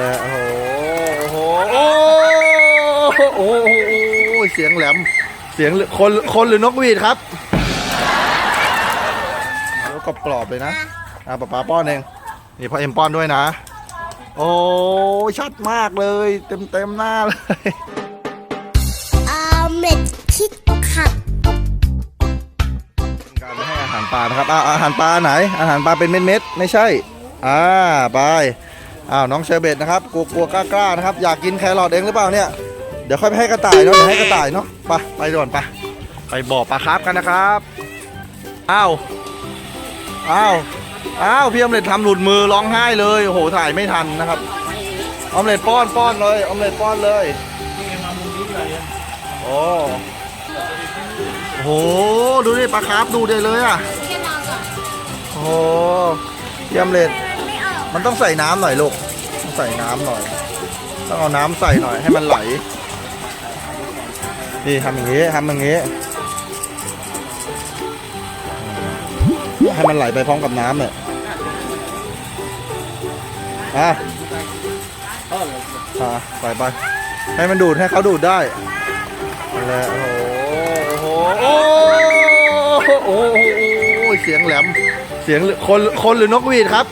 แหละโอ้โหโอ้โหโอ้โหโอ้โหเสียงแหลมเสียงคนคนหรือนกหวีดครับแล้วก็กรอบๆเลยนะอะป๊าป๊าป้อนเองนี่พ่อเอ็มป้อนด้วยนะ โอ้ชัดมากเลย เต็มเต็มๆหน้าเลยอาเม็ดคิดขัดการให้อาหารปลานะครับอ่าอาหารปลาไหน อาหารปลาเป็นเม็ดๆไม่ใช่ อ่าไป อ้าวน้องเชอร์เบตนะครับกลัวกลัวกล้ากล้าๆนะครับอยากกินแครอทเองหรือเปล่าเนี่ยเดี๋ยวค่อยไปให้กระต่ายเนาะเดี๋ยวให้กระต่ายเนาะไปไปด่วนไปไปบ่อปลาคาร์ฟกันนะครับอ้าวอ้าวอ้าวพี่ออมเล็ตทำหลุดมือร้องไห้เลยโอ้โหถ่ายไม่ทันนะครับออมเล็ตป้อนป้อนเลยออมเล็ตป้อนเลยโอ้โหดูดิปลาคาร์ฟดูได้เลยอะโอ้โหเยี่ยมเลย มันต้องใส่น้ำหน่อยลูกต้องใส่น้ำหน่อย ต้องเอาน้ำใส่หน่อยให้มันไหล นี่ทำอย่างนี้ทำอย่างนี้ ให้มันไหลไปพร้อมกับน้ำเนี่ยอะอะใส่ไป ให้มันดูดให้เขาดูดได้นั่แหละโอ้โหโอ้โห โอ้โห โอ้โห เสียงแหลม เสียงคน คนหรือนกหวีดครับ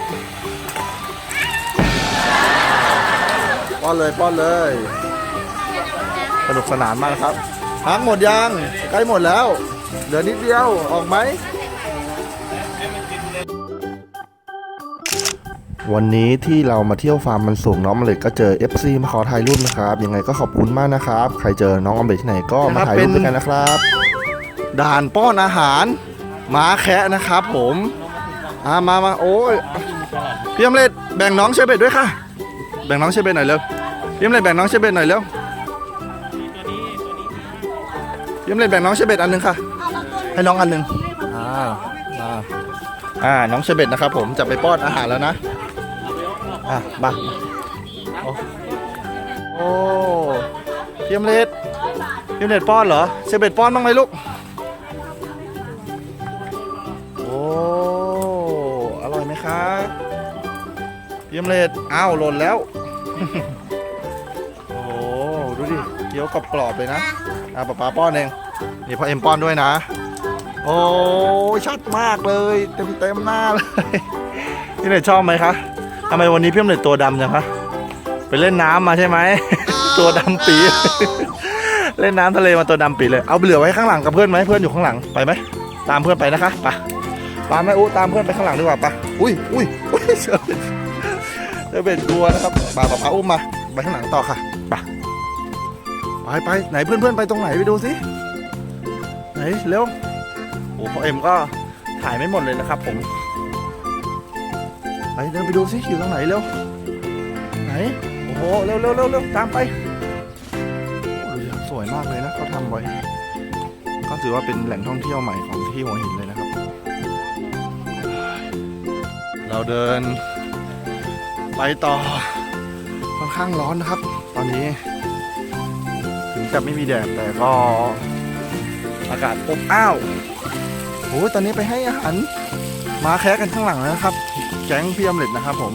ป้อนเลยป้อนเลย สนุกสนานมากนะครับพักหมดยังใกล้หมดแล้ว เหลือนิดเดียวออกไหม วันนี้ที่เรามาเที่ยวฟาร์มมันสูงน้องอมเล็ตก็เจอ FC มาขอถ่ายรูปนะครับ ยังไงก็ขอบคุณมากนะครับ ใครเจอน้องอมเล็ตที่ไหนก็มาถ่ายรูปด้วยกันนะครับ ด่านป้อนอาหารม้าแคะนะครับ ผมอ่ามามาโอ้ยพี่อมเล็ตแบ่งน้องเชเบตด้วยค่ะ แบ่งน้องเชเบตหน่อยเร็ว พี่อมเล็ตแบ่งน้องเชเบตหน่อยเร็วพี่อมเล็ตแบ่งน้องเชเบตอันหนึงค่ะ ให้น้องอันหนึงอ่าอ่าอ่าน้องเชเบตนะครับผมจะไปป้อนอาหารแล้วนะอะบ้าโอ้โอ้พี่อมเล็ตพี่อมเล็ตป้อนเหรอเชเบตป้อนบ้างไหมลูกโอ้อร่อยไหมครับเยี่ยมเลยอ้าวหล่นแล้วโอ้ดู ดิเกี๊ยวกรอบๆเลยนะอะป๊าป๊าป้อนเองนี่พ่อเอ็มป้อนด้วยนะ โอ้ชัดมากเลยเต็มเต็มๆหน้าเลยพี่เนยชอบไหมคะทำไมวันนี้พี่เนยตัวดำจังคะไปเล่นน้ำมาใช่ไหมตัวดำปีเล่นน้ำทะเลมาตัวดำปีเลยเอาเหลือไว้ข้างหลังกับเพื่อนไหมเพื่อนอยู่ข้างหลังไปไหมตามเพื่อนไปนะคะไปตามแม่อู้ตามเพื่อนไปข้างหลังดีกว่าปะอุ้ยอุ้ยอุ้ยเสือเสือเป็นกลัวนะครับป่าป่าป่าอุ้มมาไปข้างหลังต่อค่ะ ไปไปไหนเพื่อนเพื่อนไปตรงไหนไปดูสิไหนเร็วโอ้พ่อเอ็มก็ถ่ายไม่หมดเลยนะครับผม ไปเดินไปดูสิอยู่ตรงไหนเร็วไหนโอ้โหเร็วเร็วเร็วเร็วตามไปโอ้ดูดิสวยมากเลยนะเขาทำไว้ก็ถือว่าเป็นแหล่งท่องเที่ยวใหม่ของที่หัวหินเลยนะครับ เราเดินไปต่อค่อนข้างร้อนนะครับ ตอนนี้ จะไม่มีแดดแต่ก็อากาศอบอ้าวโอ้ยตอนนี้ไปให้อาหารมาแคะกันข้างหลังแล้วนะครับ แก๊งพี่อมเล็ตนะครับผม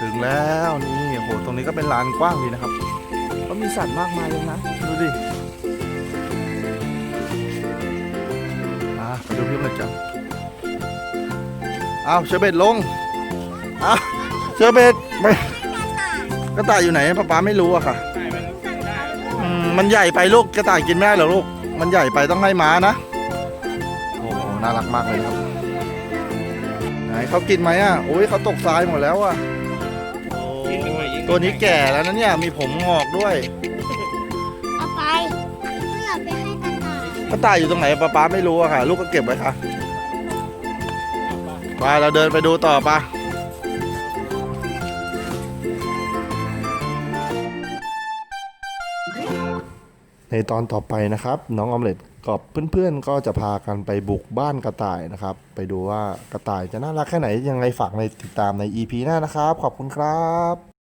ถึงแล้วนี่โหตรงนี้ก็เป็นลานกว้างดีนะครับก็มีสัตว์มากมายเลยนะดูดิอะไปดูพี่มันจังอ้าวเชอร์เบตลงอ้าว เชอร์เบตไม่กระต่ายอยู่ไหนป้าป๊าไม่รู้อะค่ะอืมมันใหญ่ไปลูกกระต่ายกินไม่ได้เหรอลูก มันใหญ่ไปต้องให้ม้านะโอ้โหน่ารักมากเลยครับไหนเขากินไหมอะโอ้ยเขาตกทรายหมดแล้วอะโอ้ตัวนี้แก่แล้วนะเนี่ยมีผมงอกด้วยเอาไปเพื่อไปให้กระต่ายกระต่ายอยู่ตรงไหนป้าป๊าไม่รู้อะค่ะ ลูกก็เก็บไว้ค่ะไปเราเดินไปดูต่อปะ ในตอนต่อไปนะครับ น้องออมเล็ตกับเพื่อนๆก็จะพากันไปบุกบ้านกระต่ายนะครับ ไปดูว่ากระต่ายจะน่ารักแค่ไหนยังไงฝากในติดตามใน EP หน้านะครับ ขอบคุณครับ